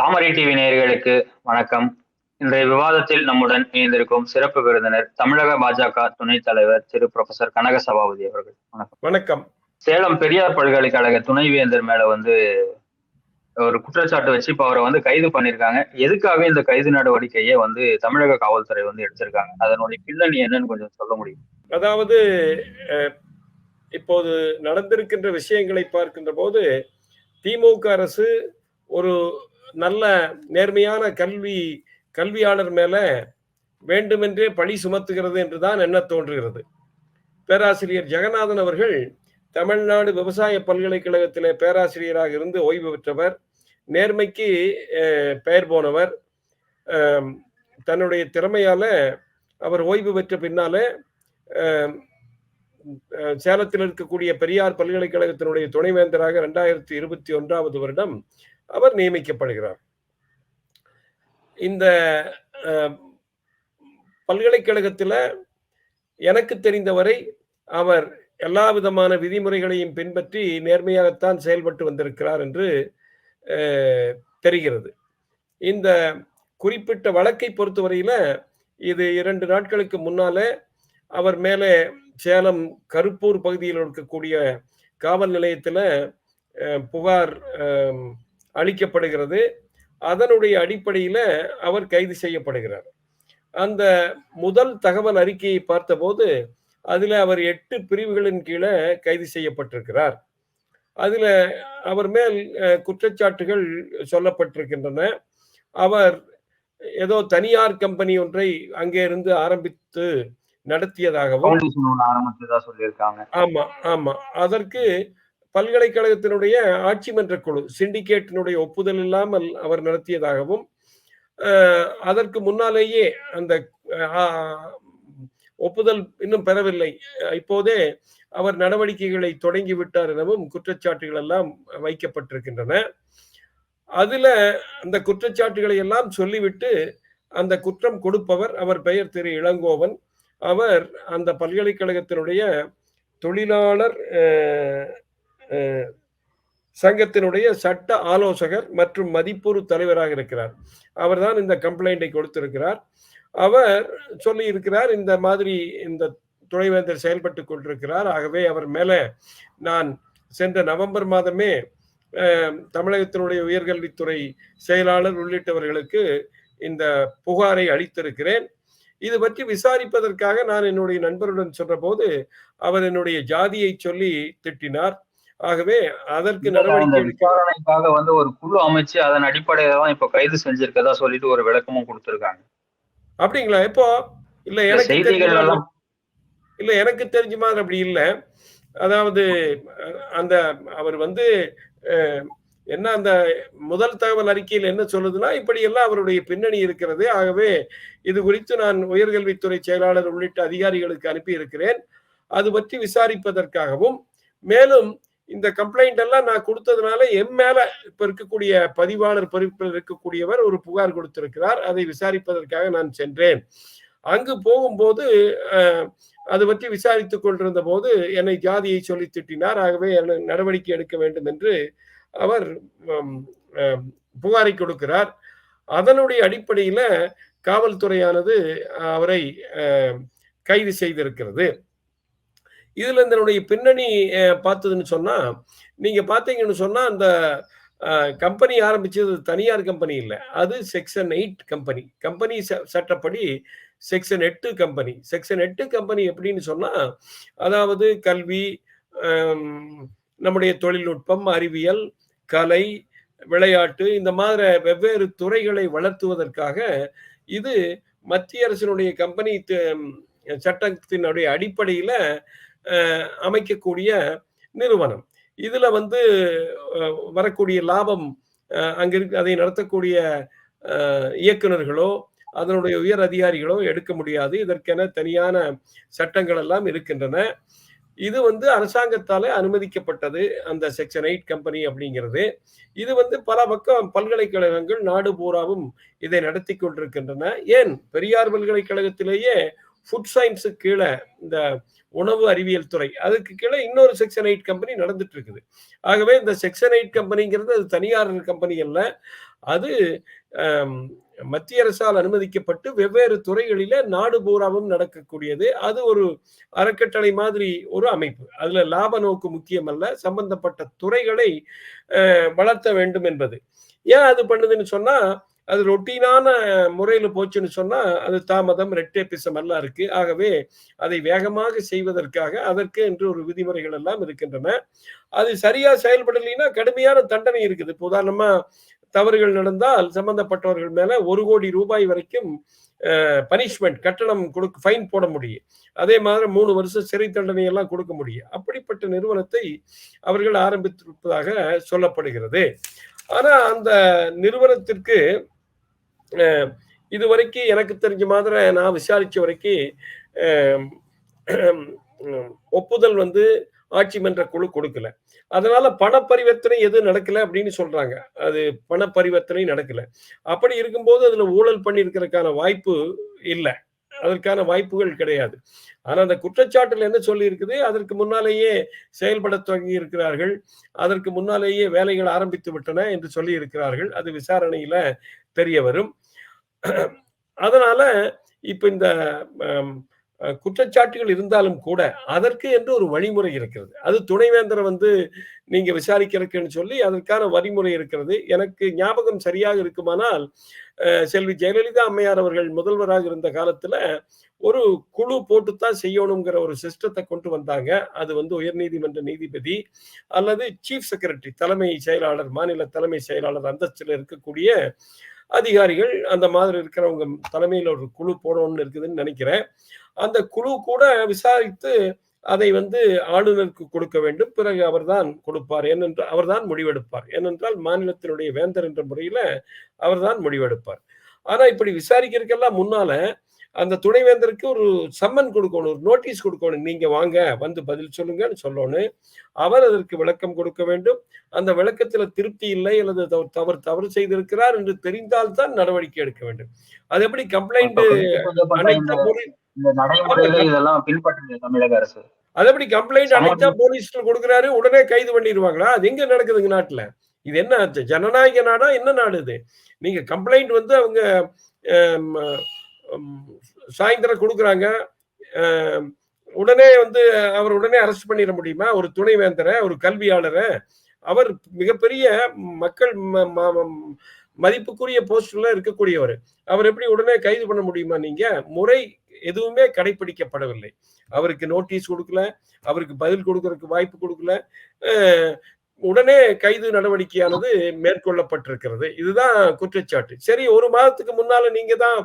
தாமரை TV நேயர்களுக்கு வணக்கம். இன்றைய விவாதத்தில் நம்முடன் இணைந்திருக்கும் சிறப்பு விருந்தினர் தமிழக பாஜக துணைத் தலைவர் திரு ப்ரொஃபசர் கனக சபாபதி அவர்கள். வணக்கம். வணக்கம். சேலம் பெரியார் பல்கலைக்கழக துணைவேந்தர் மேல வந்து ஒரு குற்றச்சாட்டு வச்சு இப்ப அவரை வந்து கைது பண்ணிருக்காங்க. எதுக்காக இந்த கைது நடவடிக்கையை வந்து தமிழக காவல்துறை வந்து எடுத்திருக்காங்க? அதனுடைய பின்னணி என்னன்னு கொஞ்சம் சொல்ல முடியும்? அதாவது இப்போது நடந்திருக்கின்ற விஷயங்களை பார்க்கின்ற போது திமுக அரசு ஒரு நல்ல நேர்மையான கல்வி கல்வியாளர் மேல வேண்டுமென்றே பழி சுமத்துகிறது என்றுதான் என்ன தோன்றுகிறது. பேராசிரியர் ஜெகநாதன் அவர்கள் தமிழ்நாடு விவசாய பல்கலைக்கழகத்திலே பேராசிரியராக இருந்து ஓய்வு பெற்றவர் நேர்மைக்கு அஹ், பெயர் போனவர். தன்னுடைய திறமையால அவர் ஓய்வு பெற்ற பின்னால அஹ், அஹ், சேலத்தில் இருக்கக்கூடிய பெரியார் பல்கலைக்கழகத்தினுடைய துணைவேந்தராக இரண்டாயிரத்தி இருபத்தி ஒன்றாவது வருடம் அவர் நியமிக்கப்படுகிறார். இந்த பல்கலைக்கழகத்தில் எனக்கு தெரிந்தவரை அவர் எல்லா விதமான விதிமுறைகளையும் பின்பற்றி நேர்மையாகத்தான் செயல்பட்டு வந்திருக்கிறார் என்று தெரிகிறது. இந்த குறிப்பிட்ட வழக்கை பொறுத்தவரையில் இது இரண்டு நாட்களுக்கு முன்னால அவர் மேலே சேலம் கருப்பூர் பகுதியில் இருக்கக்கூடிய காவல் நிலையத்தில் புகார் அளிக்கப்படுகிறது அதனுடைய அடிப்படையில் அவர் கைது செய்யப்படுகிறார். அந்த முதல் தகவல் அறிக்கையை பார்த்தபோது அதில் அவர் எட்டு பிரிவுகளின் கீழே கைது செய்யப்பட்டிருக்கிறார். அதில் அவர் மேல் குற்றச்சாட்டுகள் சொல்லப்பட்டிருக்கின்றன. அவர் ஏதோ தனியார் கம்பெனி ஒன்றை அங்கே இருந்து ஆரம்பித்து நடத்தியதாகவும் ஆமா ஆமா. அதற்கு பல்கலைக்கழகத்தினுடைய ஆட்சி மன்ற குழு சிண்டிகேட்டினுடைய ஒப்புதல் இல்லாமல் அவர் நடத்தியதாகவும் அதற்கு முன்னாலேயே அந்த ஒப்புதல் இன்னும் பெறவில்லை. இப்போதே அவர் நடவடிக்கைகளை தொடங்கிவிட்டார் எனவும் குற்றச்சாட்டுகள் எல்லாம் வைக்கப்பட்டிருக்கின்றன. அதுல அந்த குற்றச்சாட்டுகளை எல்லாம் சொல்லிவிட்டு அந்த குற்றம் கொடுப்பவர் அவர் பெயர் திரு இளங்கோவன். அவர் அந்த பல்கலைக்கழகத்தினுடைய தொழிலாளர் சங்கத்தினுடைய சட்ட ஆலோசகர் மற்றும் மதிப்புறு தலைவராக இருக்கிறார். அவர்தான் இந்த கம்ப்ளைண்டை கொடுத்திருக்கிறார். அவர் சொல்லி இருக்கிறார் இந்த மாதிரி இந்த துணைவேந்தர் செயல்பட்டு கொண்டிருக்கிறார். ஆகவே அவர் மேல நான் சென்ற நவம்பர் மாதமே தமிழகத்தினுடைய உயர்கல்வித்துறை செயலாளர் உள்ளிட்டவர்களுக்கு இந்த புகாரை அளித்திருக்கிறேன். இது பற்றி விசாரிப்பதற்காக நான் என்னுடைய நண்பருடன் சொன்னபோது அவர் என்னுடைய ஜாதியை சொல்லி திட்டினார். ஆகவே அதற்கு விசாரணைக்காக வந்து ஒரு குழு அமைச்சு அதன் அடிப்படையில தான் இப்ப கைது செஞ்சிருக்கதா சொல்லிட்டு ஒரு விளக்கமும் கொடுத்திருக்காங்க. அப்படிங்களா? எப்போ இல்ல எனக்கு இல்ல எனக்கு தெரிஞ்ச மாதிரி அப்படி இல்லை. அதாவது அந்த அவர் வந்து என்ன அந்த முதல் தகவல் அறிக்கையில் என்ன சொல்லுதுன்னா இப்படி எல்லாம் அவருடைய பின்னணி இருக்கிறது. ஆகவே இது குறித்து நான் உயர்கல்வித்துறை செயலாளர் உள்ளிட்ட அதிகாரிகளுக்கு அனுப்பி இருக்கிறேன் அது பற்றி விசாரிப்பதற்காகவும் மேலும் இந்த கம்ப்ளைண்ட் எல்லாம் நான் கொடுத்ததுனால என் மேல இப்ப இருக்கக்கூடிய பதிவாளர் பொறுப்பில் இருக்கக்கூடியவர் ஒரு புகார் கொடுத்திருக்கிறார். அதை விசாரிப்பதற்காக நான் சென்றேன். அங்கு போகும்போது அது பற்றி விசாரித்து கொண்டிருந்த போது என்னை ஜாதியை சொல்லி திட்டினார். ஆகவே என நடவடிக்கை எடுக்க வேண்டும் என்று அவர் புகாரை கொடுக்கிறார். அதனுடைய அடிப்படையில காவல்துறையானது அவரை கைது செய்திருக்கிறது. இதில் இதனுடைய பின்னணி பார்த்ததுன்னு சொன்னால் நீங்கள் பார்த்தீங்கன்னு சொன்னால் அந்த கம்பெனி ஆரம்பிச்சது தனியார் கம்பெனி இல்லை. அது செக்ஷன் எயிட் கம்பெனி. கம்பெனி சட்டப்படி செக்ஷன் எட்டு கம்பெனி. செக்ஷன் எட்டு கம்பெனி எப்படின்னு சொன்னால் அதாவது கல்வி நம்முடைய தொழில்நுட்பம் அறிவியல் கலை விளையாட்டு இந்த மாதிரி வெவ்வேறு துறைகளை வளர்த்துவதற்காக இது மத்திய அரசினுடைய கம்பெனி சட்டத்தினுடைய அடிப்படையில் அமைக்கக்கூடிய நிறுவனம். இதுல வந்து வரக்கூடிய லாபம் அஹ், அங்க இருக்கு அதை நடத்தக்கூடிய இயக்குநர்களோ இயக்குனர்களோ அதனுடைய உயர் அதிகாரிகளோ எடுக்க முடியாது. இதற்கென தனியான சட்டங்கள் எல்லாம் இருக்கின்றன. இது வந்து அரசாங்கத்தால் அனுமதிக்கப்பட்டது அந்த செக்ஷன் எயிட் கம்பெனி அப்படிங்கிறது. இது வந்து பல பக்கம் பல்கலைக்கழகங்கள் நாடு பூராவும் இதை நடத்தி கொண்டிருக்கின்றன. ஏன்? பெரியார் பல்கலைக்கழகத்திலேயே ஃபுட் சயின்ஸுக்கு கீழே இந்த உணவு அறிவியல் துறை அதுக்கு கீழே இன்னொரு செக்ஷன் எயிட் கம்பெனி நடந்துட்டு இருக்குது. ஆகவே இந்த செக்ஷன் எயிட் கம்பெனிங்கிறது அது தனியார் கம்பெனி அல்ல. அது மத்திய அரசால் அனுமதிக்கப்பட்டு வெவ்வேறு துறைகளில நாடு பூராவும் நடக்கக்கூடியது. அது ஒரு அறக்கட்டளை மாதிரி ஒரு அமைப்பு. அதுல லாப நோக்கு முக்கியமல்ல. சம்பந்தப்பட்ட துறைகளை வளர்த்த வேண்டும் என்பது. ஏன் அது பண்ணுதுன்னு சொன்னா அது ரொட்டீனான முறையில் போச்சுன்னு சொன்னால் அது தாமதம் ரெட்டேபிசம் எல்லாம் இருக்கு. ஆகவே அதை வேகமாக செய்வதற்காக அதற்கு என்று ஒரு விதிமுறைகள் எல்லாம் இருக்கின்றன. அது சரியா செயல்படலைன்னா கடுமையான தண்டனை இருக்குது. இப்போ உதாரணமா தவறுகள் நடந்தால் சம்பந்தப்பட்டவர்கள் மேல ஒரு கோடி ரூபாய் வரைக்கும் பனிஷ்மெண்ட் கட்டணம் கொடுக்க ஃபைன் போட முடியும். அதே மாதிரி மூணு வருஷம் சிறை தண்டனை எல்லாம் கொடுக்க முடியும். அப்படிப்பட்ட நிறுவனத்தை அவர்கள் ஆரம்பித்திருப்பதாக சொல்லப்படுகிறது. ஆனா அந்த நிறுவனத்திற்கு இது வரைக்கும் எனக்கு தெரிஞ்ச மாதிரி நான் விசாரிச்ச வரைக்கும் ஒப்புதல் வந்து ஆட்சி மன்ற குழு கொடுக்கல. அதனால பண பரிவர்த்தனை எதுவும் நடக்கல அப்படின்னு சொல்றாங்க. அது பண பரிவர்த்தனை நடக்கல. அப்படி இருக்கும்போது அதுல ஊழல் பண்ணியிருக்கிறதுக்கான வாய்ப்பு இல்லை. அதற்கான வாய்ப்புகள் கிடையாது. ஆனா அந்த குற்றச்சாட்டில் என்ன சொல்லி இருக்குது அதற்கு முன்னாலேயே செயல்பட தொடங்கி இருக்கிறார்கள் அதற்கு முன்னாலேயே வேலைகள் ஆரம்பித்து விட்டன என்று சொல்லி இருக்கிறார்கள் அது விசாரணையில தெரிய வரும். அதனால இப்ப இந்த குற்றச்சாட்டுகள் இருந்தாலும் கூட அதற்கு என்று ஒரு வழிமுறை இருக்கிறது. அது துணைவேந்தரை வந்து நீங்க விசாரிக்கிறதுக்குன்னு சொல்லி அதற்கான வழிமுறை இருக்கிறது. எனக்கு ஞாபகம் சரியாக இருக்குமானால் செல்வி ஜெயலலிதா அம்மையார் அவர்கள் முதல்வராக இருந்த காலத்துல ஒரு குழு போட்டுத்தான் செய்யணுங்கிற ஒரு சிஸ்டத்தை கொண்டு வந்தாங்க. அது வந்து உயர்நீதிமன்ற நீதிபதி அல்லது சீஃப் செக்ரட்டரி தலைமை செயலாளர் மாநில தலைமை செயலாளர் அந்தஸ்தில் இருக்கக்கூடிய அதிகாரிகள் அந்த மாதிரி இருக்கிறவங்க தலைமையில் ஒரு குழு போடணும்னு இருக்குதுன்னு நினைக்கிறேன். அந்த குழு கூட விசாரித்து அதை வந்து ஆளுநருக்கு கொடுக்க வேண்டும். பிறகு அவர்தான் கொடுப்பார். ஏனென்றால் அவர்தான் முடிவெடுப்பார். ஏனென்றால் மாநிலத்தினுடைய வேந்தர் என்ற முறையில அவர்தான் முடிவெடுப்பார். ஆனா இப்படி விசாரிக்கிறதுக்கெல்லாம் முன்னால அந்த துணைவேந்தருக்கு ஒரு சம்மன் கொடுக்கணும் ஒரு நோட்டீஸ் கொடுக்கணும். நீங்க வாங்க வந்து பதில் சொல்லுங்கன்னு சொல்லணும். அவர் அதற்கு விளக்கம் கொடுக்க வேண்டும். அந்த விளக்கத்துல திருப்தி இல்லை அல்லது தவறு தவறு செய்திருக்கிறார் என்று தெரிந்தால்தான் நடவடிக்கை எடுக்க வேண்டும். அது எப்படி கம்ப்ளைண்ட் தமிழக அரசு. அது எப்படி கம்ப்ளைண்ட் அனைத்தா போலீஸ்ல கொடுக்குறாரு உடனே கைது பண்ணிடுவாங்களா? அது எங்க நடக்குதுங்க நாட்டுல? இது என்ன ஜனநாயக நாடா என்ன நாடு இது? நீங்க கம்ப்ளைண்ட் வந்து அவங்க சாயந்தரம் கொடுக்குறாங்க. உடனே வந்து அவர் உடனே அரெஸ்ட் பண்ணிட முடியுமா? ஒரு துணைவேந்தரை ஒரு கல்வியாளரை. அவர் மிகப்பெரிய மக்கள் மதிப்புக்குரிய போஸ்ட்ல இருக்கக்கூடியவர். அவர் எப்படி உடனே கைது பண்ண முடியுமா நீங்க? முறை எதுவுமே கடைபிடிக்கப்படவில்லை அவருக்கு நோட்டீஸ் கொடுக்கல அவருக்கு பதில் கொடுக்கறதுக்கு வாய்ப்பு கொடுக்கல. உடனே கைது நடவடிக்கையானது மேற்கொள்ளப்பட்டிருக்கிறது. இதுதான் குற்றச்சாட்டு. சரி ஒரு மாதத்துக்கு முன்னால நீங்க தான்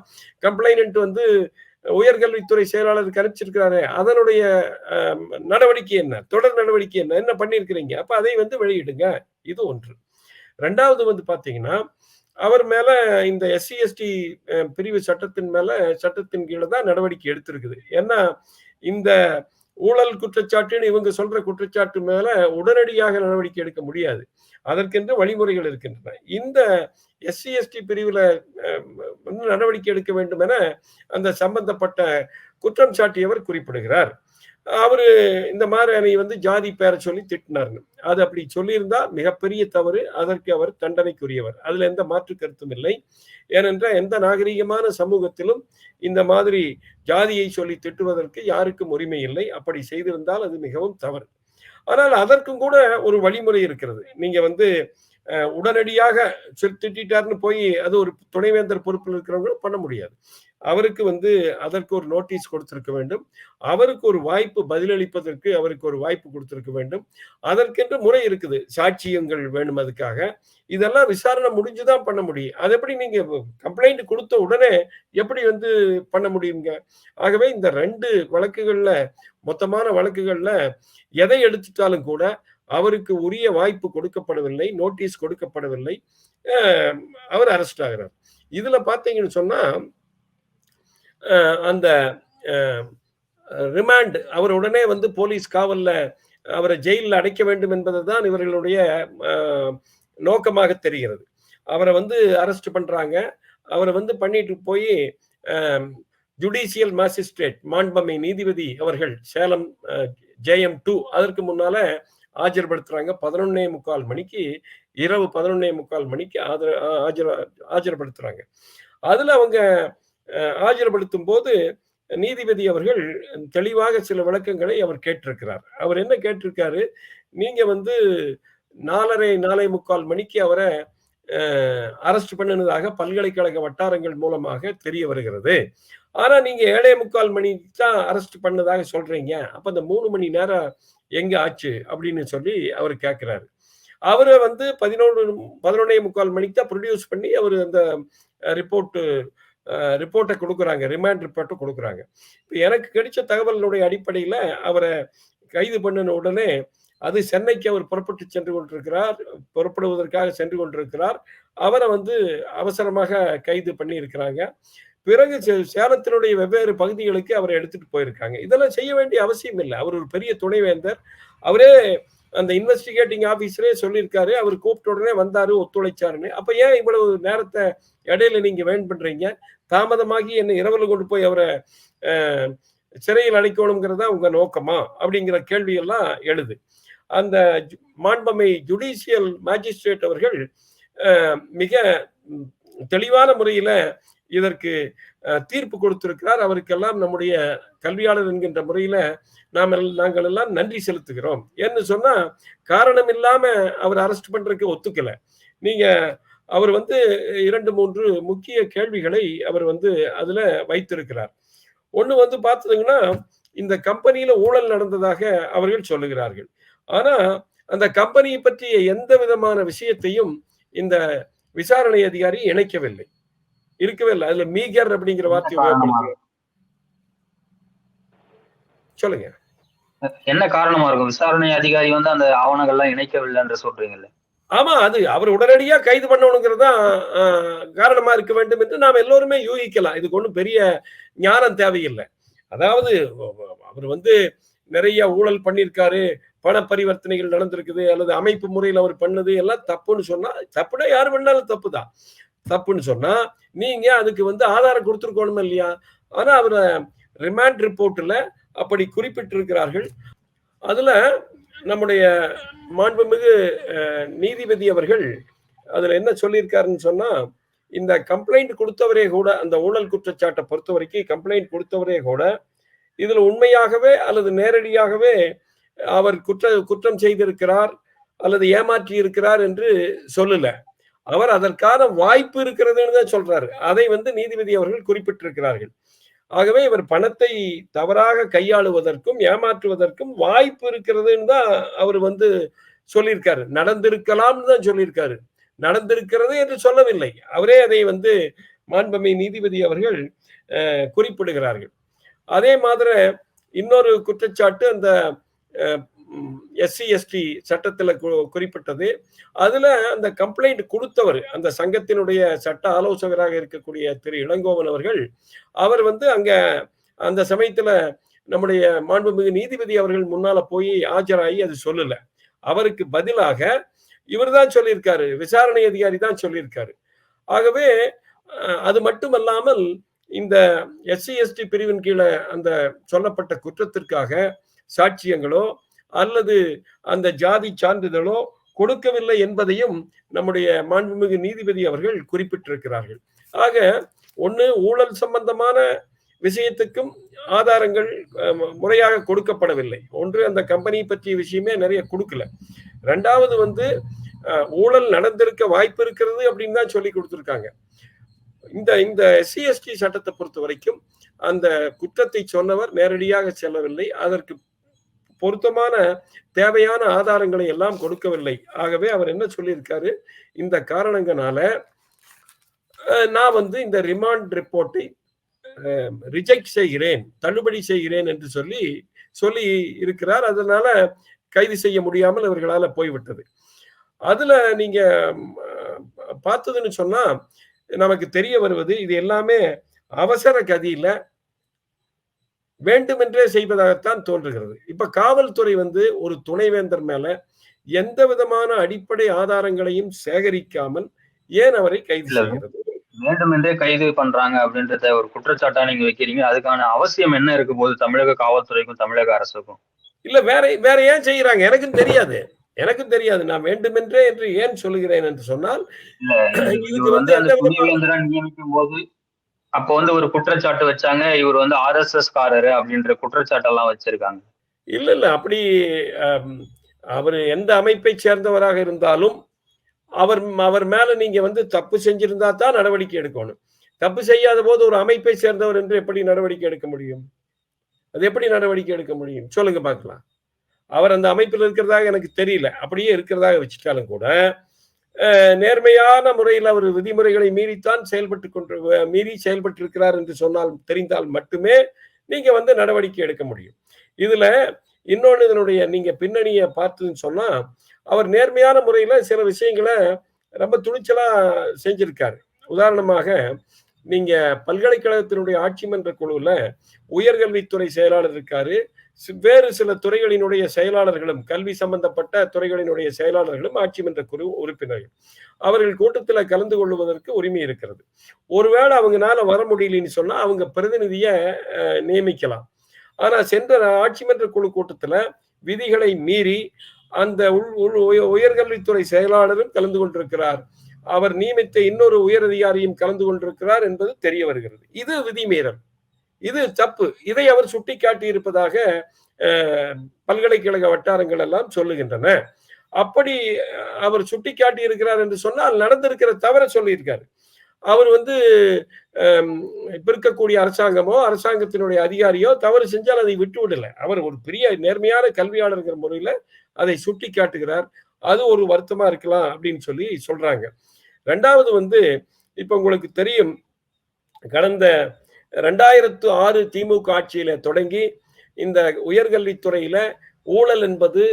கம்ப்ளைண்ட் வந்து உயர்கல்வித்துறை செயலாளருக்கு அனுப்பிச்சிருக்கிறாரு அதனுடைய நடவடிக்கை என்ன? தொடர் நடவடிக்கை என்ன? என்ன பண்ணிருக்கிறீங்க அப்ப அதை வந்து வெளியிடுங்க. இது ஒன்று. ரெண்டாவது வந்து பாத்தீங்கன்னா அவர் மேல இந்த எஸ்சி எஸ்டி பிரிவு சட்டத்தின் மேல சட்டத்தின் கீழே தான் நடவடிக்கை எடுத்திருக்குது. ஏன்னா இந்த ஊழல் குற்றச்சாட்டுன்னு இவங்க சொல்ற குற்றச்சாட்டு மேல உடனடியாக நடவடிக்கை எடுக்க முடியாது. அதற்கென்று வழிமுறைகள் இருக்கின்றன. இந்த எஸ்சி எஸ்டி பிரிவுல நடவடிக்கை எடுக்க வேண்டும் என அந்த சம்பந்தப்பட்ட குற்றம் சாட்டியவர் குறிப்பிடுகிறார். அவரு இந்த மாதிரி என்னை வந்து ஜாதி பேரை சொல்லி திட்டினாருங்க அது அப்படி சொல்லியிருந்தா மிகப்பெரிய தவறு. அதற்கு அவர் தண்டனைக்குரியவர். அதுல எந்த மாற்று கருத்தும் இல்லை. ஏனென்றால் எந்த நாகரிகமான சமூகத்திலும் இந்த மாதிரி ஜாதியை சொல்லி திட்டுவதற்கு யாருக்கும் உரிமை இல்லை. அப்படி செய்திருந்தால் அது மிகவும் தவறு. ஆனால் அதற்கும் கூட ஒரு வழிமுறை இருக்கிறது. நீங்க வந்து உடனடியாக திட்டார்னு போய் அது ஒரு துணைவேந்தர் பொறுப்பில் இருக்கிறவங்களும் பண்ண முடியாது. அவருக்கு வந்து அதற்கு ஒரு நோட்டீஸ் கொடுத்திருக்க வேண்டும். அவருக்கு ஒரு வாய்ப்பு பதிலளிப்பதற்கு அவருக்கு ஒரு வாய்ப்பு கொடுத்திருக்க வேண்டும். அதற்கென்று முறை இருக்குது. சாட்சியங்கள் வேணும் அதுக்காக. இதெல்லாம் விசாரணை முடிஞ்சுதான் பண்ண முடியும். அது எப்படி நீங்க கம்ப்ளைண்ட் கொடுத்த உடனே எப்படி வந்து பண்ண முடியுங்க? ஆகவே இந்த ரெண்டு வழக்குகள்ல மொத்தமான வழக்குகள்ல எதை எடுத்துட்டாலும் கூட அவருக்கு உரிய வாய்ப்பு கொடுக்கப்படவில்லை நோட்டீஸ் கொடுக்கப்படவில்லை. அவர் அரெஸ்ட் ஆகிறார். இதுல பாத்தீங்கன்னு சொன்னா அந்த ரிமாண்ட் அவர் உடனே வந்து போலீஸ் காவல்ல அவரை ஜெயிலில் அடைக்க வேண்டும் என்பது தான் இவர்களுடைய நோக்கமாக தெரிகிறது. அவரை வந்து அரெஸ்ட் பண்றாங்க. அவரை வந்து பண்ணிட்டு போய் ஜுடிஷியல் மேஜிஸ்ட்ரேட் மாண்பமை நீதிபதி அவர்கள் சேலம் ஜேஎம் டூ அதற்கு முன்னால ஆஜர்படுத்துறாங்க. பதினொன்னே முக்கால் மணிக்கு இரவு பதினொன்னே முக்கால் மணிக்கு ஆஜர ஆஜர ஆஜர்படுத்துறாங்க. அதுல அவங்க ஆஜர்படுத்தும் போது நீதிபதி அவர்கள் தெளிவாக சில விளக்கங்களை அவர் கேட்டிருக்கிறார். அவர் என்ன கேட்டிருக்காரு? நீங்க வந்து நாலரை நாலே முக்கால் மணிக்கு அவரை அரெஸ்ட் பண்ணினதாக பல்கலைக்கழக வட்டாரங்கள் மூலமாக தெரிய வருகிறது. ஆனா நீங்க ஏழே முக்கால் மணிக்கு தான் அரெஸ்ட் பண்ணதாக சொல்றீங்க. அப்ப அந்த மூணு மணி நேரம் எங்க ஆச்சு? அப்படின்னு சொல்லி அவர் கேட்கிறாரு அவரை வந்து பதினொன்று பதினொன்னே முக்கால் மணிக்கு தான் ப்ரொடியூஸ் பண்ணி அவர் அந்த ரிப்போர்ட்டு ரிப்போர்ட்டை கொடுக்குறாங்க. ரிமாண்ட் ரிப்போர்ட்டை கொடுக்குறாங்க. இப்போ எனக்கு கிடைச்ச தகவலினுடைய அடிப்படையில் அவரை கைது பண்ணின உடனே அது சென்னைக்கு அவர் புறப்பட்டு சென்று கொண்டிருக்கிறார் புறப்படுவதற்காக சென்று கொண்டிருக்கிறார். அவரை வந்து அவசரமாக கைது பண்ணி இருக்கிறாங்க பிறகு சே- சேலத்தினுடைய வெவ்வேறு பகுதிகளுக்கு அவரை எடுத்துட்டு போயிருக்காங்க. இதெல்லாம் செய்ய வேண்டிய அவசியம் இல்லை. அவர் ஒரு பெரிய துணைவேந்தர். அவரே அந்த இன்வெஸ்டிகேட்டிங் ஆஃபீஸரே சொல்லியிருக்காரு. அவர் கூப்பிட்ட உடனே வந்தாரு ஒத்துழைச்சாருன்னு. அப்ப ஏன் இவ்வளவு நேரத்தை இடையில நீங்க வேண்ட் பண்றீங்க? தாமதமாகி என்ன இரவில் கொண்டு போய் அவரை சிறையில் அடைக்கணுங்கிறதா உங்க நோக்கமா? அப்படிங்கிற கேள்வியெல்லாம் எழுது. அந்த மாண்பமை ஜுடிஷியல் மேஜிஸ்ட்ரேட் அவர்கள் மிக தெளிவான முறையில இதற்கு தீர்ப்பு கொடுத்திருக்கிறார். அவருக்கெல்லாம் நம்முடைய கல்வியாளர் என்கின்ற முறையில நாம் நாங்கள் எல்லாம் நன்றி செலுத்துகிறோம். ஏன்னு சொன்னா காரணம் இல்லாம அவர் அரெஸ்ட் பண்றதுக்கு ஒத்துக்கல. நீங்க அவர் வந்து இரண்டு மூன்று முக்கிய கேள்விகளை அவர் வந்து அதுல வைத்திருக்கிறார். ஒண்ணு வந்து பார்த்ததுங்கன்னா இந்த கம்பெனியில ஊழல் நடந்ததாக அவர்கள் சொல்லுகிறார்கள். ஆனா அந்த கம்பெனியை பற்றிய எந்த விதமான விஷயத்தையும் இந்த விசாரணை அதிகாரி இணைக்கவில்லை. இருக்கவே இல்லை. அதுல மீகர் அப்படிங்கிற வார்த்தை சொல்லுங்க. என்ன காரணமா இருக்கும்? விசாரணை அதிகாரி வந்து அந்த ஆவணங்கள்லாம் இணைக்கவில்லை என்று சொல்றீங்கல்ல. ஆமா அது அவர் உடனடியா கைது பண்ணணுங்கிறதா காரணமா இருக்க வேண்டும் என்று நாம் எல்லோருமே யூகிக்கலாம். இதுக்கு ஒன்றும் பெரிய ஞானம் தேவையில்லை. அதாவது அவர் வந்து நிறைய ஊழல் பண்ணியிருக்காரு பண பரிவர்த்தனைகள் நடந்திருக்குது அல்லது அமைப்பு முறையில் அவர் பண்ணது எல்லாம் தப்புன்னு சொன்னா தப்புனா யார் பண்ணாலும் தப்பு தான் தப்புன்னு சொன்னா நீங்க அதுக்கு வந்து ஆதாரம் கொடுத்துருக்கணும் இல்லையா? ஆனா அவர் ரிமாண்ட் ரிப்போர்ட்ல அப்படி குறிப்பிட்டிருக்கிறார்கள். அதுல நம்முடைய மாண்புமிகு நீதிபதி அவர்கள் அதுல என்ன சொல்லியிருக்காருன்னு சொன்னா இந்த கம்ப்ளைண்ட் கொடுத்தவரே கூட அந்த ஊழல் குற்றச்சாட்டை பொறுத்த வரைக்கும் கம்ப்ளைண்ட் கொடுத்தவரே கூட இதுல உண்மையாகவே அல்லது நேரடியாகவே அவர் குற்ற குற்றம் செய்திருக்கிறார் அல்லது ஏமாற்றி இருக்கிறார் என்று சொல்லல. அவர் அதற்கான வாய்ப்பு இருக்கிறதுன்னு தான் சொல்றாரு. அதை வந்து நீதிபதி அவர்கள் குறிப்பிட்டிருக்கிறார்கள். ஆகவே இவர் பணத்தை தவறாக கையாளுவதற்கும் ஏமாற்றுவதற்கும் வாய்ப்பு இருக்கிறதுன்னு தான் அவர் வந்து சொல்லியிருக்காரு. நடந்திருக்கலாம்னு தான் சொல்லியிருக்காரு. நடந்திருக்கிறது என்று சொல்லவில்லை. அவரே அதை வந்து மாண்பமை நீதிபதி அவர்கள் குறிப்பிடுகிறார்கள். அதே மாதிரி இன்னொரு குற்றச்சாட்டு அந்த எஸ்சி எஸ்டி சட்டத்தில் கு- குறிப்பிட்டது. அதில் அந்த கம்ப்ளைண்ட் கொடுத்தவர் அந்த சங்கத்தினுடைய சட்ட ஆலோசகராக இருக்கக்கூடிய திரு இளங்கோவன் அவர்கள் அவர் வந்து அங்கே அந்த சமயத்தில் நம்முடைய மாண்புமிகு நீதிபதி அவர்கள் முன்னால் போய் ஆஜராகி அது சொல்லலை. அவருக்கு பதிலாக இவர் தான் சொல்லியிருக்காரு விசாரணை அதிகாரி தான் சொல்லியிருக்காரு. ஆகவே அது மட்டுமல்லாமல் இந்த எஸ்சி எஸ்டி பிரிவின் கீழே அந்த சொல்லப்பட்ட குற்றத்திற்காக சாட்சியங்களோ அல்லது அந்த ஜாதி சான்றிதழோ கொடுக்கவில்லை என்பதையும் நம்முடைய மாண்புமிகு நீதிபதி அவர்கள் குறிப்பிட்டிருக்கிறார்கள். ஆக ஒன்று ஊழல் சம்பந்தமான விஷயத்துக்கும் ஆதாரங்கள் முறையாக கொடுக்கப்படவில்லை. ஒன்று அந்த கம்பெனி பற்றிய விஷயமே நிறைய கொடுக்கல. ரெண்டாவது வந்து அஹ், ஊழல் நடந்திருக்க வாய்ப்பு இருக்கிறது அப்படின்னு தான் சொல்லி கொடுத்துருக்காங்க. இந்த இந்த எஸ்சிஎஸ்டி சட்டத்தை பொறுத்த வரைக்கும் அந்த குற்றத்தை சொன்னவர் நேரடியாக செல்லவில்லை. அதற்கு பொருத்தமான தேவையான ஆதாரங்களை எல்லாம் கொடுக்கவில்லை. ஆகவே அவர் என்ன சொல்லியிருக்காரு? இந்த காரணங்களால நான் வந்து இந்த ரிமாண்ட் ரிப்போர்ட்டை ரிஜெக்ட் செய்கிறேன் தள்ளுபடி செய்கிறேன் என்று சொல்லி சொல்லி இருக்கிறார். அதனால கைது செய்ய முடியாமல் அவர்களால போய்விட்டது. அதுல நீங்க பார்த்ததுன்னு சொன்னா நமக்கு தெரிய வருவது இது எல்லாமே அவசர கதியில வேண்டுமென்றே செய்வதாகத்தான் தோன்றுகிறது. இப்ப காவல்துறை வந்து ஒரு துணைவேந்தர் மேல எந்த விதமான அடிப்படை ஆதாரங்களையும் சேகரிக்காமல் ஏன் அவரை கைது. செய்கிறது? வேண்டுமென்றே கைது பண்றாங்க அப்படின்றத ஒரு குற்றச்சாட்டா நீங்க வைக்கிறீங்க. அதுக்கான அவசியம் என்ன இருக்க போது தமிழக காவல்துறைக்கும் தமிழக அரசுக்கும்? இல்ல வேற வேற ஏன் செய்யறாங்க? எனக்கும் தெரியாது. எனக்கும் தெரியாது. நான் வேண்டுமென்றே என்று ஏன் சொல்லுகிறேன் என்று சொன்னால் இதுக்கு இவர் வந்து நியமிக்கும் போது அப்ப வந்து ஒரு குற்றச்சாட்டு வச்சாங்க இவர் வந்து ஆர் எஸ் எஸ் காரரு அப்படின்ற குற்றச்சாட்டெல்லாம் வச்சிருக்காங்க. இல்ல இல்ல அப்படி அவர் எந்த அமைப்பை சேர்ந்தவராக இருந்தாலும் அவர் அவர் மேல நீங்க வந்து தப்பு செஞ்சிருந்தா தான் நடவடிக்கை எடுக்கணும். தப்பு செய்யாத போது ஒரு அமைப்பை சேர்ந்தவர் என்று எப்படி நடவடிக்கை எடுக்க முடியும்? அது எப்படி நடவடிக்கை எடுக்க முடியும்? சொல்லுங்க பார்க்கலாம். அவர் அந்த அமைப்பில் இருக்கிறதாக எனக்கு தெரியல. அப்படியே இருக்கிறதாக வச்சுட்டாலும் கூட நேர்மையான முறையில் அவர் விதிமுறைகளை மீறித்தான் செயல்பட்டு கொண்டு மீறி செயல்பட்டு இருக்கிறார் என்று சொன்னால் தெரிந்தால் மட்டுமே நீங்க வந்து நடவடிக்கை எடுக்க முடியும். இதுல இன்னொன்று இதனுடைய நீங்க பின்னணியை பார்த்ததுன்னு சொன்னா அவர் நேர்மையான முறையில சில விஷயங்களை ரொம்ப துணிச்சலா செஞ்சிருக்காரு. உதாரணமாக நீங்க பல்கலைக்கழகத்தினுடைய ஆட்சி மன்ற குழுவில் உயர்கல்வித்துறை செயலாளர் இருக்காரு வேறு சில துறைகளினுடைய செயலாளர்களும் கல்வி சம்பந்தப்பட்ட துறைகளினுடைய செயலாளர்களும் ஆட்சி மன்ற குழு உறுப்பினர்கள். அவர்கள் கூட்டத்தில் கலந்து கொள்வதற்கு உரிமை இருக்கிறது. ஒருவேளை அவங்கனால வர முடியலன்னு சொன்னா அவங்க பிரதிநிதியை நியமிக்கலாம். ஆனா சென்ற ஆட்சி மன்ற குழு கூட்டத்துல விதிகளை மீறி அந்த உள் உள் உயர்கல்வித்துறை செயலாளரும் கலந்து கொண்டிருக்கிறார். அவர் நியமித்த இன்னொரு உயர் அதிகாரியும் கலந்து கொண்டிருக்கிறார் என்பது தெரிய வருகிறது. இது விதிமீறல். இது தப்பு. இதை அவர் சுட்டிக்காட்டி இருப்பதாக பல்கலைக்கழக வட்டாரங்கள் எல்லாம் சொல்லுகின்றன. அப்படி அவர் சுட்டி காட்டி இருக்கிறார் என்று சொன்னால் நடந்திருக்கிற தவற சொல்லியிருக்காரு. அவர் வந்து இப்ப இருக்கக்கூடிய அரசாங்கமோ அரசாங்கத்தினுடைய அதிகாரியோ தவறு செஞ்சால் அதை விட்டு விடல அவர் ஒரு பெரிய நேர்மையான கல்வியாளர்கிற முறையில அதை சுட்டி காட்டுகிறார் அது ஒரு வருத்தமா இருக்கலாம் அப்படின்னு சொல்லி சொல்றாங்க. ரெண்டாவது வந்து இப்ப உங்களுக்கு தெரியும் கடந்த ரெண்டாயிரத்து ஆறு திமுக ஆட்சியில தொடங்கி இந்த உயர்கல்வித்துறையில ஊழல் என்பது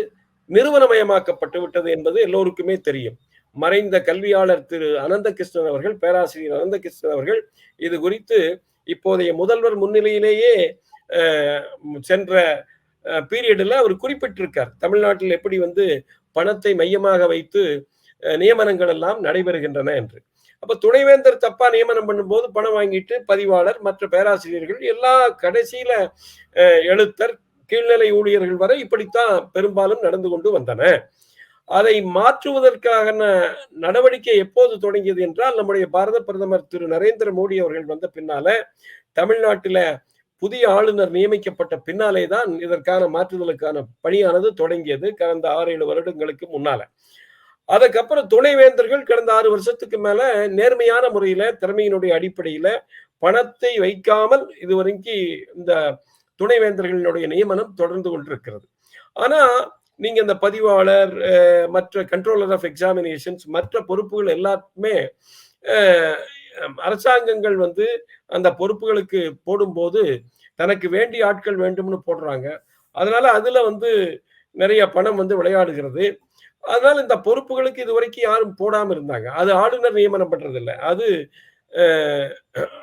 நிறுவனமயமாக்கப்பட்டு விட்டது என்பது எல்லோருக்குமே தெரியும். மறைந்த கல்வியாளர் திரு அனந்தகிருஷ்ணன் அவர்கள் பேராசிரியர் அனந்தகிருஷ்ணன் அவர்கள் இது குறித்து இப்போதைய முதல்வர் முன்னிலையிலேயே சென்ற பீரியடில் அவர் குறிப்பிட்டிருக்கார். தமிழ்நாட்டில் எப்படி வந்து பணத்தை மையமாக வைத்து நியமனங்கள் எல்லாம் நடைபெறுகின்றன என்று. அப்ப துணைவேந்தர் தப்பா நியமனம் பண்ணும்போது பணம் வாங்கிட்டு பதிவாளர் மற்ற பேராசிரியர்கள் எல்லா கடைசியில அஹ், எழுத்தர் கீழ்நிலை ஊழியர்கள் வரை இப்படித்தான் பெரும்பாலும் நடந்து கொண்டு வந்தன. அதை மாற்றுவதற்கான நடவடிக்கை எப்போது தொடங்கியது என்றால் நம்முடைய பாரத பிரதமர் திரு. நரேந்திர மோடி அவர்கள் வந்த பின்னால தமிழ்நாட்டில புதிய ஆளுநர் நியமிக்கப்பட்ட பின்னாலே தான் இதற்கான மாற்றுதலுக்கான பணியானது தொடங்கியது கடந்த ஆறு ஏழு வருடங்களுக்கு முன்னால. அதுக்கப்புறம் துணைவேந்தர்கள் கடந்த ஆறு வருஷத்துக்கு மேல நேர்மையான முறையில திறமையினுடைய அடிப்படையில பணத்தை வைக்காமல் இதுவரைக்கும் இந்த துணைவேந்தர்களினுடைய நியமனம் தொடர்ந்து கொண்டிருக்கிறது. ஆனா நீங்க இந்த பதிவாளர் மற்ற கண்ட்ரோலர் ஆஃப் எக்ஸாமினேஷன்ஸ் மற்ற பொறுப்புகள் எல்லாத்துமே அரசாங்கங்கள் வந்து அந்த பொறுப்புகளுக்கு போடும்போது தனக்கு வேண்டிய ஆட்கள் வேண்டும்னு போடுறாங்க. அதனால அதுல வந்து நிறைய பணம் வந்து விளையாடுகிறது. அதனால இந்த பொறுப்புகளுக்கு இதுவரைக்கும் யாரும் போடாம இருந்தாங்க. அது ஆளுநர் நியமனம் பண்றதில்லை. அது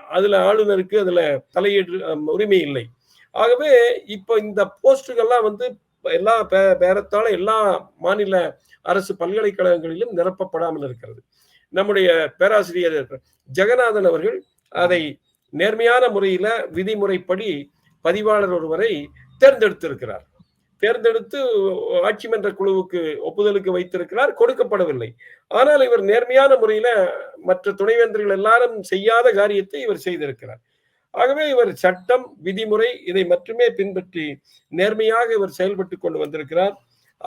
அதுல ஆளுநருக்கு அதுல தலையீடு உரிமை இல்லை. ஆகவே இப்போ இந்த போஸ்டுகள்லாம் வந்து எல்லா பே- பேரத்தால எல்லா மாநில அரசு பல்கலைக்கழகங்களிலும் நிரப்பப்படாமல் இருக்கிறது. நம்முடைய பேராசிரியர் ஜெகநாதன் அவர்கள் அதை நேர்மையான முறையில விதிமுறைப்படி பதிவாளர் ஒருவரை தேர்ந்தெடுத்திருக்கிறார். தேர்ந்தெடுத்து ஆட்சி மன்ற குழுவுக்கு ஒப்புதலுக்கு வைத்திருக்கிறார். கொடுக்கப்படவில்லை. ஆனால் இவர் நேர்மையான முறையில மற்ற துணைவேந்தர்கள் எல்லாரும் செய்யாத காரியத்தை இவர் செய்திருக்கிறார். ஆகவே இவர் சட்டம் விதிமுறை இதை மட்டுமே பின்பற்றி நேர்மையாக இவர் செயல்பட்டு கொண்டு வந்திருக்கிறார்.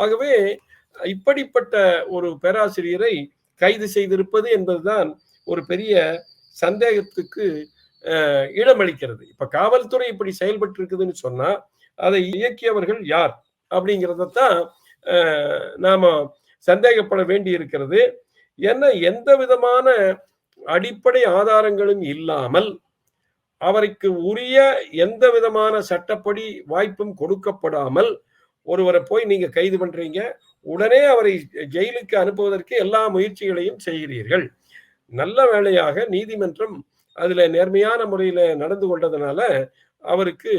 ஆகவே இப்படிப்பட்ட ஒரு பேராசிரியரை கைது செய்திருப்பது என்பதுதான் ஒரு பெரிய சந்தேகத்துக்கு இடமளிக்கிறது. இப்ப காவல்துறை இப்படி செயல்பட்டு இருக்குதுன்னு சொன்னா அதை இயக்கியவர்கள் யார் அப்படிங்கிறதத்தான் நாம சந்தேகப்பட வேண்டி இருக்கிறது ஏன்னா எந்த விதமான அடிப்படை ஆதாரங்களும் இல்லாமல் அவருக்கு உரிய எந்த விதமான சட்டப்படி வாய்ப்பும் கொடுக்கப்படாமல் ஒருவரை போய் நீங்க கைது பண்றீங்க உடனே அவரை ஜெயிலுக்கு அனுப்புவதற்கு எல்லா முயற்சிகளையும் செய்கிறீர்கள். நல்ல வேளையாக நீதிமன்றம் அதுல நேர்மையான முறையில நடந்து கொண்டதுனால அவருக்கு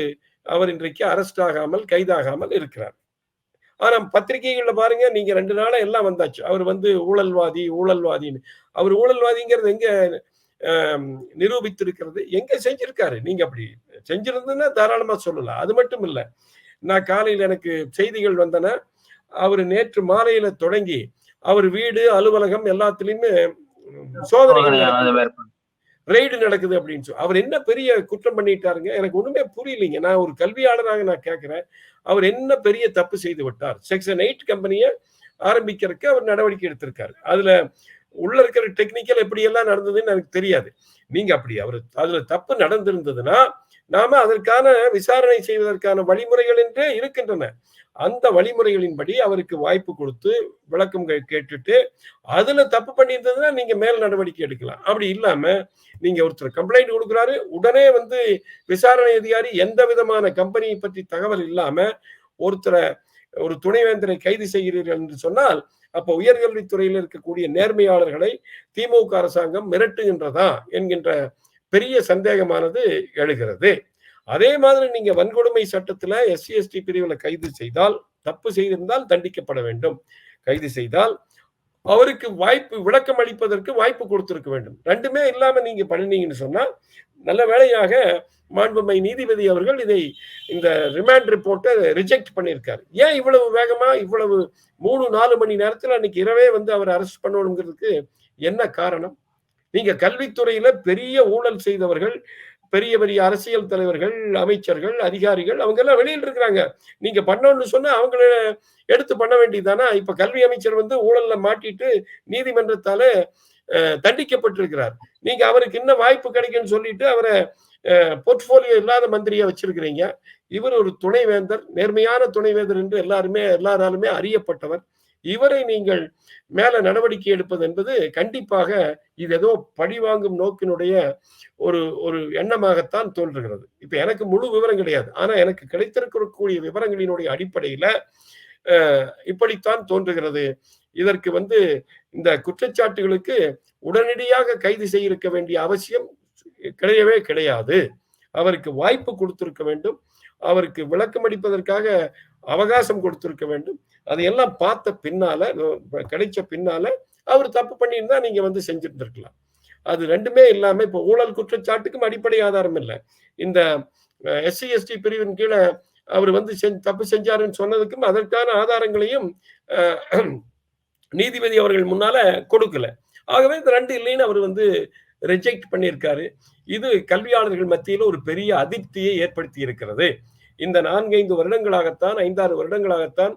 அவர் இன்றைக்கு அரெஸ்ட் ஆகாமல் கைதாகாமல் இருக்கிறார். ஆனா பத்திரிகைகள்ல பாருங்க நீங்க ரெண்டு நாளா எல்லாம் வந்தாச்சு. அவர் வந்து ஊழல்வாதி ஊழல்வாதின்னு. அவர் ஊழல்வாதிங்கிறது எங்க நிரூபித்திருக்கிறது? எங்க செஞ்சிருக்காரு? நீங்க அப்படி செஞ்சிருந்ததுன்னா தாராளமா சொல்லலாம். அது மட்டும் இல்ல. நான் காலையில் எனக்கு செய்திகள் வந்தன. அவர் நேற்று மாலையில தொடங்கி அவர் வீடு அலுவலகம் எல்லாத்துலயுமே சோதனைகள் சோதனை ரெய்டு நடக்குது அப்படின்னு சொல்லி அவர் என்ன பெரிய குற்றம் பண்ணிட்டாருங்க? எனக்கு ஒண்ணுமே புரியலைங்க. நான் ஒரு கல்வியாளராக நான் கேட்கிறேன். அவர் என்ன பெரிய தப்பு செய்து விட்டார்? செக்ஷன் எயிட் கம்பெனியை ஆரம்பிக்கிறதுக்கு அவர் நடவடிக்கை எடுத்திருக்காரு. அதுல உள்ள இருக்கிற டெக்னிக்கல் எப்படி எல்லாம் நடந்ததுன்னு எனக்கு தெரியாது. நீங்க அப்படி அவர் அதுல தப்பு நடந்திருந்ததுன்னா நாம அதற்கான விசாரணை செய்வதற்கான வழிமுறைகள் என்றே இருக்கின்றன. அந்த வழிமுறைகளின்படி அவருக்கு வாய்ப்பு கொடுத்து விளக்கம் கே- கேட்டுட்டு அதுல தப்பு பண்ணியிருந்ததுன்னா நீங்க மேல் நடவடிக்கை எடுக்கலாம். அப்படி இல்லாம நீங்க ஒருத்தர் கம்ப்ளைண்ட் கொடுக்குறாரு உடனே வந்து விசாரணை அதிகாரி எந்த விதமான கம்பெனியை பற்றி தகவல் இல்லாம ஒருத்தரை ஒரு துணைவேந்தரை கைது செய்கிறீர்கள் என்று சொன்னால் அப்ப உயர்கல்வித்துறையில் இருக்கக்கூடிய நேர்மையாளர்களை திமுக அரசாங்கம் மிரட்டுகின்றதா என்கின்ற பெரிய சந்தேகமானது எழுகிறது. அதே மாதிரி நீங்க வன்கொடுமை சட்டத்துல எஸ்சி எஸ்டி பிரிவுல கைது செய்தால் தப்பு செய்திருந்தால் தண்டிக்கப்பட வேண்டும். கைது செய்தால் அவருக்கு வாய்ப்பு விளக்கம் அளிப்பதற்கு வாய்ப்பு கொடுத்திருக்க வேண்டும். ரெண்டுமே இல்லாம நீங்க பண்ணினீங்கன்னு சொன்னா நல்ல வேளையாக மாண்புமை நீதிபதி அவர்கள் இதை இந்த ரிமாண்ட் ரிப்போர்ட்டை ரிஜெக்ட் பண்ணியிருக்காரு. ஏன் இவ்வளவு வேகமா இவ்வளவு மூணு நாலு மணி நேரத்தில் அன்னைக்கு இரவே வந்து அவர் அரெஸ்ட் பண்ணணுங்கிறதுக்கு என்ன காரணம்? நீங்க கல்வித்துறையில பெரிய ஊழல் செய்தவர்கள் பெரிய பெரிய அரசியல் தலைவர்கள் அமைச்சர்கள் அதிகாரிகள் அவங்க எல்லாம் வெளியில் இருக்கிறாங்க. நீங்க பண்ணணும்னு சொன்னா அவங்கள எடுத்து பண்ண வேண்டியதானா இப்ப கல்வி அமைச்சர் வந்து ஊழல்ல மாட்டிட்டு நீதிமன்றத்தால தண்டிக்கப்பட்டிருக்கிறார். நீங்க அவருக்கு இன்னும் வாய்ப்பு கிடைக்கும்னு சொல்லிட்டு அவரை போர்ட்ஃபோலியோ இல்லாத மந்திரியை வச்சிருக்கிறீங்க. இவர் ஒரு துணைவேந்தர் நேர்மையான துணைவேந்தர் என்று எல்லாருமே எல்லாராலுமே அறியப்பட்டவர். இவரை நீங்கள் மேல நடவடிக்கை எடுப்பது என்பது கண்டிப்பாக இது ஏதோ பழிவாங்கும் நோக்கினுடைய ஒரு ஒரு எண்ணமாகத்தான் தோன்றுகிறது. இப்ப எனக்கு முழு விவரம் கிடையாது. ஆனா எனக்கு கிடைத்திருக்கக்கூடிய விவரங்களினுடைய அடிப்படையில இப்படித்தான் தோன்றுகிறது. இதற்கு வந்து இந்த குற்றச்சாட்டுகளுக்கு உடனடியாக கைது செய்திருக்க வேண்டிய அவசியம் கிடையவே கிடையாது. அவருக்கு வாய்ப்பு கொடுத்திருக்க வேண்டும். அவருக்கு விளக்கம் அளிப்பதற்காக அவகாசம் கொடுத்திருக்க வேண்டும். அதையெல்லாம் பார்த்த பின்னால கிடைச்ச பின்னால அவர் தப்பு பண்ணியிருந்தா நீங்க வந்து செஞ்சுட்டு இருக்கலாம் அது ரெண்டுமே இல்லாம இப்ப ஊழல் குற்றச்சாட்டுக்கும் அடிப்படை ஆதாரம் இல்லை. இந்த எஸ்சி எஸ்டி பிரிவின் கீழே அவர் வந்து தப்பு செஞ்சாருன்னு சொன்னதுக்கும் அதற்கான ஆதாரங்களையும் நீதிபதி அவர்கள் முன்னால கொடுக்கல. ஆகவே இந்த ரெண்டு இல்லைன்னு அவர் வந்து ரிஜெக்ட் பண்ணியிருக்காரு. இது கல்வியாளர்கள் மத்தியில் ஒரு பெரிய அதிருப்தியை ஏற்படுத்தி இருக்கிறது இந்த நான்கைந்து வருடங்களாகத்தான் ஐந்தாறு வருடங்களாகத்தான்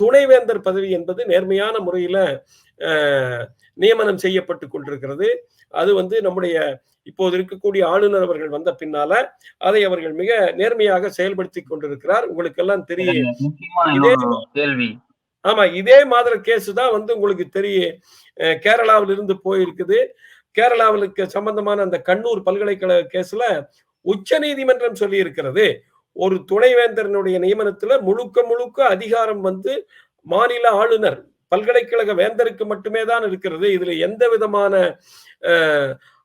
துணைவேந்தர் பதவி என்பது நேர்மையான முறையில நியமனம் செய்யப்பட்டு கொண்டிருக்கிறது. அது வந்து நம்முடைய இப்போது இருக்கக்கூடிய ஆளுநர் அவர்கள் வந்த பின்னால அதை அவர்கள் மிக நேர்மையாக செயல்படுத்தி கொண்டிருக்கிறார். உங்களுக்கு எல்லாம் தெரியும் கேள்வி. ஆமா இதே மாதிரி கேஸ் தான் வந்து உங்களுக்கு தெரியும் அஹ் கேரளாவில் இருந்து போயிருக்குது. கேரளாவிலுக்கு சம்பந்தமான அந்த கண்ணூர் பல்கலைக்கழக கேஸ்ல உச்ச நீதிமன்றம் சொல்லி இருக்கிறது ஒரு துணைவேந்தரனுடைய நியமனத்துல முழுக்க முழுக்க அதிகாரம் வந்து மாநில ஆளுநர் பல்கலைக்கழக வேந்தருக்கு மட்டுமே தான் இருக்கிறது. இதுல எந்த விதமான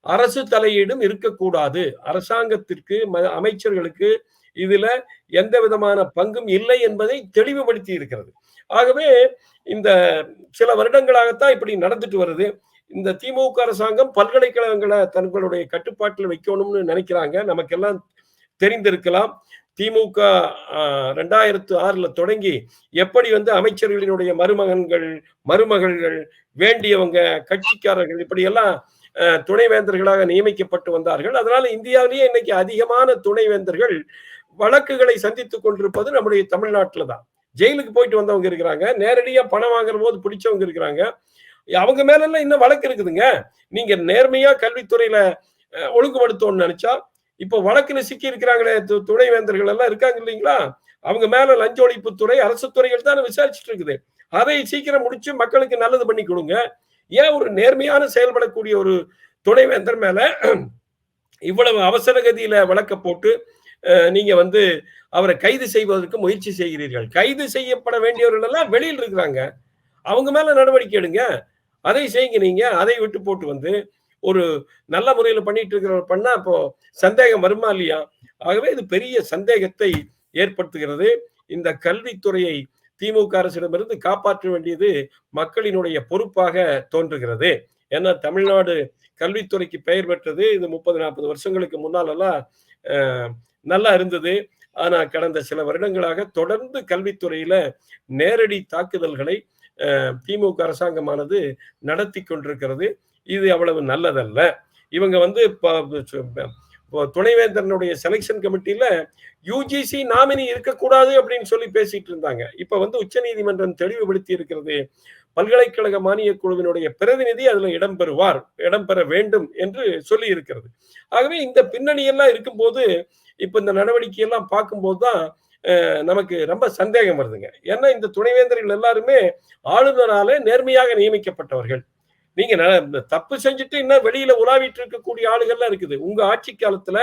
அரசு தலையீடும் இருக்கக்கூடாது. அரசாங்கத்திற்கு ம- அமைச்சர்களுக்கு இதுல எந்த விதமான பங்கும் இல்லை என்பதை தெளிவுபடுத்தி இருக்கிறது ஆகவே இந்த சில வருடங்களாகத்தான் இப்படி நடந்துட்டு வருது. இந்த திமுக அரசாங்கம் பல்கலைக்கழகங்களை தங்களுடைய கட்டுப்பாட்டில் வைக்கணும்னு நினைக்கிறாங்க. நமக்கெல்லாம் தெரிந்திருக்கலாம். திமுக ரெண்டாயிரத்து ஆறுல தொடங்கி எப்படி வந்து அமைச்சர்களினுடைய மருமகன்கள் மருமகள்கள் வேண்டியவங்க கட்சிக்காரர்கள் இப்படியெல்லாம் துணைவேந்தர்களாக நியமிக்கப்பட்டு வந்தார்கள். அதனால இந்தியாவிலேயே இன்னைக்கு அதிகமான துணைவேந்தர்கள் வழக்குகளை சந்தித்துக் கொண்டிருப்பது நம்முடைய தமிழ்நாட்டில் தான். ஜெயிலுக்கு போயிட்டு வந்தவங்க இருக்கிறாங்க. நேரடியாக பணம் வாங்குற போது பிடிச்சவங்க இருக்கிறாங்க. அவங்க மேல எல்லாம் இன்னும் வழக்கு இருக்குதுங்க. நீங்க நேர்மையா கல்வித்துறையில ஒழுங்குபடுத்தோம்னு நினைச்சா இப்போ வழக்குல சிக்கி இருக்கிறாங்களே துணை துணைவேந்தர்கள் எல்லாம் இருக்காங்க இல்லைங்களா? அவங்க மேல லஞ்ச ஒழிப்புத்துறை அரசு துறைகள் தான் விசாரிச்சுட்டு இருக்குது. அதை சீக்கிரம் முடிச்சு மக்களுக்கு நல்லது பண்ணி கொடுங்க. ஏன் ஒரு நேர்மையான செயல்படக்கூடிய ஒரு துணைவேந்தர் மேல இவ்வளவு அவசர கதியில வழக்க போட்டு நீங்க வந்து அவரை கைது செய்வதற்கு முயற்சி செய்கிறீர்கள்? கைது செய்யப்பட வேண்டியவர்கள் எல்லாம் வெளியில் இருக்கிறாங்க. அவங்க மேல நடவடிக்கை எடுங்க. அதை செய்யுங்க நீங்க. அதை விட்டு போட்டு வந்து ஒரு நல்ல முறையில் பண்ணிட்டு இருக்கிறவர் பண்ணா அப்போ சந்தேகம் வருமா இல்லையா? ஆகவே இது பெரிய சந்தேகத்தை ஏற்படுத்துகிறது. இந்த கல்வித்துறையை திமுக அரசிடமிருந்து காப்பாற்ற வேண்டியது மக்களினுடைய பொறுப்பாக தோன்றுகிறது. ஏன்னா தமிழ்நாடு கல்வித்துறைக்கு பெயர் பெற்றது இது முப்பது நாற்பது வருஷங்களுக்கு முன்னாலெல்லாம் நல்லா இருந்தது. ஆனால் கடந்த சில வருடங்களாக தொடர்ந்து கல்வித்துறையில நேரடி தாக்குதல்களை திமுக அரசாங்கமானது நடத்தி கொண்டிருக்கிறது. இது அவ்வளவு நல்லதல்ல. இவங்க வந்து இப்போ துணைவேந்தரனுடைய செலெக்ஷன் கமிட்டியில யூஜிசி நாமினி இருக்கக்கூடாது அப்படின்னு சொல்லி பேசிட்டு இருந்தாங்க. இப்ப வந்து உச்சநீதிமன்றம் தெளிவுபடுத்தி இருக்கிறது. பல்கலைக்கழக மானியக் குழுவினுடைய பிரதிநிதி அதுல இடம்பெறுவார் இடம்பெற வேண்டும் என்று சொல்லி இருக்கிறது. ஆகவே இந்த பின்னணி எல்லாம் இருக்கும்போது இப்ப இந்த நடவடிக்கை எல்லாம் பார்க்கும்போது தான் நமக்கு ரொம்ப சந்தேகம் வருதுங்க. ஏன்னா இந்த துணைவேந்தர்கள் எல்லாருமே ஆளுநரால நேர்மையாக நியமிக்கப்பட்டவர்கள். நீங்க தப்பு செஞ்சுட்டு இன்னும் வெளியில உலாவிட்டு இருக்கக்கூடிய ஆளுகள்லாம் இருக்குது. உங்க ஆட்சி காலத்துல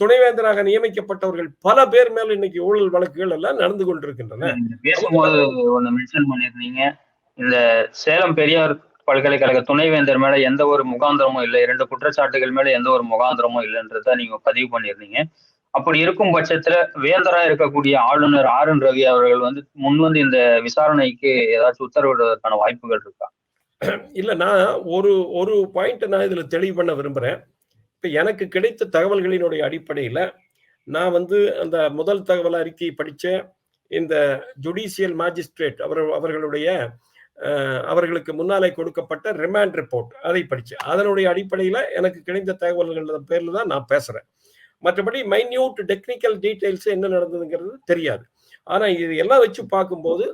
துணைவேந்தராக நியமிக்கப்பட்டவர்கள் பல பேர் மேல இன்னைக்கு ஊழல் வழக்குகள் எல்லாம் நடந்து கொண்டிருக்கின்றன. பேசும்போது ஒண்ணு மென்ஷன் பண்ணிருந்தீங்க இந்த சேலம் பெரியார் பல்கலைக்கழக துணைவேந்தர் மேல எந்த ஒரு முகாந்திரமும் இல்லை. இரண்டு குற்றச்சாட்டுகள் மேல எந்த ஒரு முகாந்திரமும் இல்லைன்றத நீங்க பதிவு பண்ணியிருந்தீங்க. அப்படி இருக்கும் பட்சத்துல வேந்தரா இருக்கக்கூடிய ஆளுநர் ஆர் என் ரவி அவர்கள் வந்து முன் வந்து இந்த விசாரணைக்கு ஏதாச்சும் உத்தரவிடுவதற்கான வாய்ப்புகள் இருக்கா? இல்ல நான் ஒரு ஒரு பாயிண்ட் நான் இதுல தெளிவு பண்ண விரும்புறேன். இப்ப எனக்கு கிடைத்த தகவல்களினுடைய அடிப்படையில நான் வந்து அந்த முதல் தகவல் அறிக்கை படிச்ச இந்த ஜுடிஷியல் மாஜிஸ்ட்ரேட் அவர் அவர்களுடைய அவர்களுக்கு முன்னாலே கொடுக்கப்பட்ட ரிமாண்ட் ரிப்போர்ட் அதை படித்தேன் அதனுடைய அடிப்படையில எனக்கு கிடைத்த தகவல்கள் பேர்ல தான் நான் பேசுறேன். மற்றபடி மைன்யூட் டெக்னிக்கல் டீட்டெயில்ஸ் என்ன நடந்ததுங்கிறது தெரியாது. ஆனால் இது எல்லாம் வச்சு பார்க்கும்போது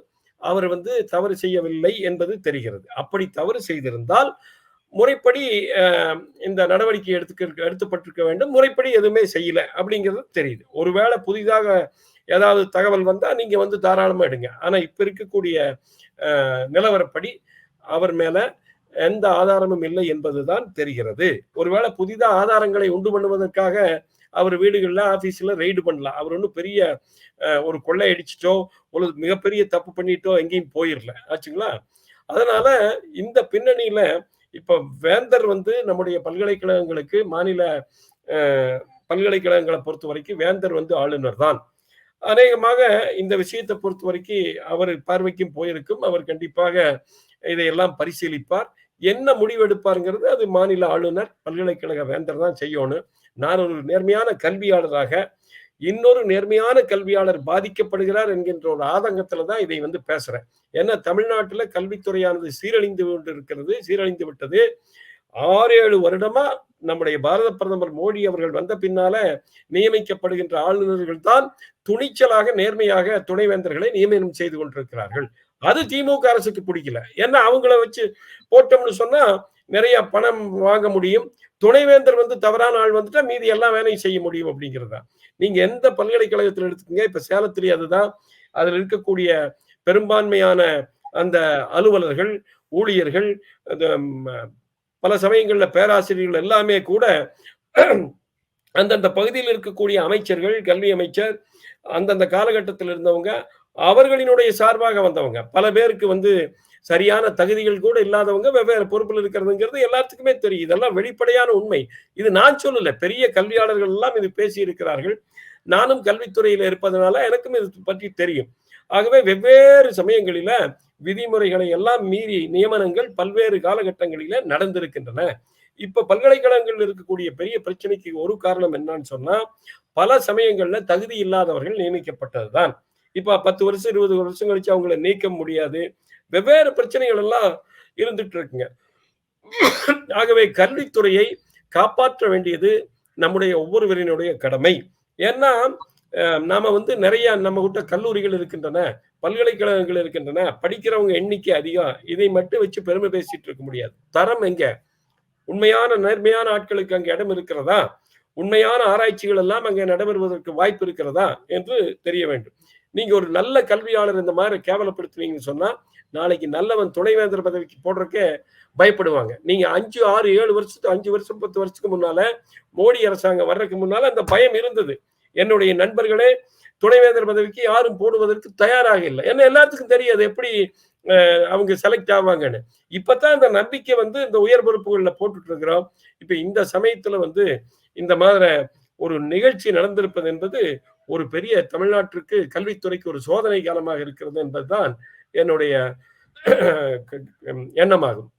அவர் வந்து தவறு செய்யவில்லை என்பது தெரிகிறது. அப்படி தவறு செய்திருந்தால் முறைப்படி இந்த நடவடிக்கை எடுத்துக்க எடுத்துப்பட்டிருக்க வேண்டும். முறைப்படி எதுவுமே செய்யல அப்படிங்கிறது தெரியுது. ஒருவேளை புதிதாக ஏதாவது தகவல் வந்தால் நீங்கள் வந்து தாராளமாக எடுங்க. ஆனால் இப்போ இருக்கக்கூடிய நிலவரப்படி அவர் மேலே எந்த ஆதாரமும் இல்லை என்பதுதான் தெரிகிறது. ஒருவேளை புதிதாக ஆதாரங்களை உண்டு பண்ணுவதற்காக அவர் வீடுகளில் ஆஃபீஸில் ரெய்டு பண்ணலாம். அவர் ஒன்றும் பெரிய ஒரு கொள்ளை அடிச்சிட்டோ ஒரு மிகப்பெரிய தப்பு பண்ணிட்டோ எங்கேயும் போயிடல ஆச்சுங்களா? அதனால இந்த பின்னணியில இப்போ வேந்தர் வந்து நம்முடைய பல்கலைக்கழகங்களுக்கு மாநில பல்கலைக்கழகங்களை பொறுத்த வரைக்கும் வேந்தர் வந்து ஆளுநர் தான். அநேகமாக இந்த விஷயத்தை பொறுத்த வரைக்கும் அவர் பார்வைக்கும் போயிருக்கும். அவர் கண்டிப்பாக இதையெல்லாம் பரிசீலிப்பார். என்ன முடிவெடுப்பாருங்கிறது அது மாநில ஆளுநர் பல்கலைக்கழக வேந்தர் தான் செய்யணும். நான் ஒரு நேர்மையான கல்வியாளராக இன்னொரு நேர்மையான கல்வியாளர் பாதிக்கப்படுகிறார் என்கின்ற ஒரு ஆதங்கத்துல தான் இதை வந்து பேசுறேன். ஏன்னா தமிழ்நாட்டுல கல்வித்துறையானது சீரழிந்து கொண்டு இருக்கிறது சீரழிந்து விட்டது. ஆறு ஏழு வருடமா நம்முடைய பாரத பிரதமர் மோடி அவர்கள் வந்த பின்னால நியமிக்கப்படுகின்ற ஆளுநர்கள் தான் துணிச்சலாக நேர்மையாக துணைவேந்தர்களை நியமனம் செய்து கொண்டிருக்கிறார்கள். அது திமுக அரசுக்கு பிடிக்கல. ஏன்னா அவங்கள வச்சு போட்டோம்னு சொன்னா நிறைய பணம் வாங்க முடியும். துணைவேந்தர் வந்து தவறான ஆள் வந்துட்டா மீதி எல்லா வேலையும் செய்ய முடியும் அப்படிங்கிறதா? நீங்க எந்த பல்கலைக்கழகத்தில் எடுத்துக்கங்க? இப்ப சேலத்திலேயே அதுதான். அதில் இருக்கக்கூடிய பெரும்பான்மையான அந்த அலுவலர்கள் ஊழியர்கள் அந்த பல சமயங்களில் பேராசிரியர்கள் எல்லாமே கூட அந்தந்த பகுதியில் இருக்கக்கூடிய அமைச்சர்கள் கல்வி அமைச்சர் அந்தந்த காலகட்டத்தில் இருந்தவங்க அவர்களினுடைய சார்பாக வந்தவங்க. பல பேருக்கு வந்து சரியான தகுதிகள் கூட இல்லாதவங்க வெவ்வேறு பொறுப்பில் இருக்கிறதுங்கிறது எல்லாத்துக்குமே தெரியும். இதெல்லாம் வெளிப்படையான உண்மை. இது நான் சொல்லல. பெரிய கல்வியாளர்கள் எல்லாம் இது பேசி இருக்கிறார்கள் நானும் கல்வித்துறையில இருப்பதனால எனக்கும் இது பற்றி தெரியும். ஆகவே வெவ்வேறு சமயங்களில விதிமுறைகளை எல்லாம் மீறி நியமனங்கள் பல்வேறு காலகட்டங்களில நடந்திருக்கின்றன. இப்ப பல்கலைக்கழகங்கள் இருக்கக்கூடிய பெரிய பிரச்சனைக்கு ஒரு காரணம் என்னன்னு சொன்னா பல சமயங்கள்ல தகுதி இல்லாதவர்கள் நியமிக்கப்பட்டதுதான். இப்ப பத்து வருஷம் இருபது வருஷம் கழிச்சு அவங்கள நீக்க முடியாது. வெவ்வேறு பிரச்சனைகள் எல்லாம் இருந்துட்டு இருக்குங்க. ஆகவே கல்வித்துறையை காப்பாற்ற வேண்டியது நம்முடைய ஒவ்வொருவரினுடைய கடமை. ஏன்னா நாம வந்து நிறைய நம்ம கிட்ட கல்லூரிகள் இருக்கின்றன பல்கலைக்கழகங்கள் இருக்கின்றன படிக்கிறவங்க எண்ணிக்கை அதிகம். இதை மட்டும் வச்சு பெருமை பேசிட்டு இருக்க முடியாது. தரம் எங்க? உண்மையான நேர்மையான ஆட்களுக்கு அங்க இடம் இருக்கிறதா? உண்மையான ஆராய்ச்சிகள் எல்லாம் அங்கே நடைபெறுவதற்கு வாய்ப்பு இருக்கிறதா? என்று தெரிய வேண்டும். நீங்க ஒரு நல்ல கல்வியாளர் இந்த மாதிரி கேவலப்படுத்துவீங்கன்னு சொன்னா நாளைக்கு நல்லவன் துணைவேந்தர் பதவிக்கு போடுறக்கே பயப்படுவாங்க. நீங்க அஞ்சு ஆறு ஏழு வருஷத்துக்கு அஞ்சு வருஷம் பத்து வருஷத்துக்கு முன்னால மோடி அரசாங்கம் வர்றதுக்கு முன்னால அந்த பயம் இருந்தது. என்னுடைய நண்பர்களே துணைவேந்தர் பதவிக்கு யாரும் போடுவதற்கு தயாராக இல்லை. ஏன்னா எல்லாத்துக்கும் தெரியாது எப்படி அஹ், அவங்க செலக்ட் ஆவாங்கன்னு. இப்பதான் இந்த நம்பிக்கை வந்து இந்த உயர் பொறுப்புகளில் போட்டுட்டு இருக்கிறோம். இப்ப இந்த சமயத்துல வந்து இந்த மாதிரி ஒரு நிகழ்ச்சி நடந்திருப்பது என்பது ஒரு பெரிய தமிழ்நாட்டிற்கு கல்வித்துறைக்கு ஒரு சோதனை காலமாக இருக்கிறது என்பதுதான் என்னுடைய எண்ணமாகும்.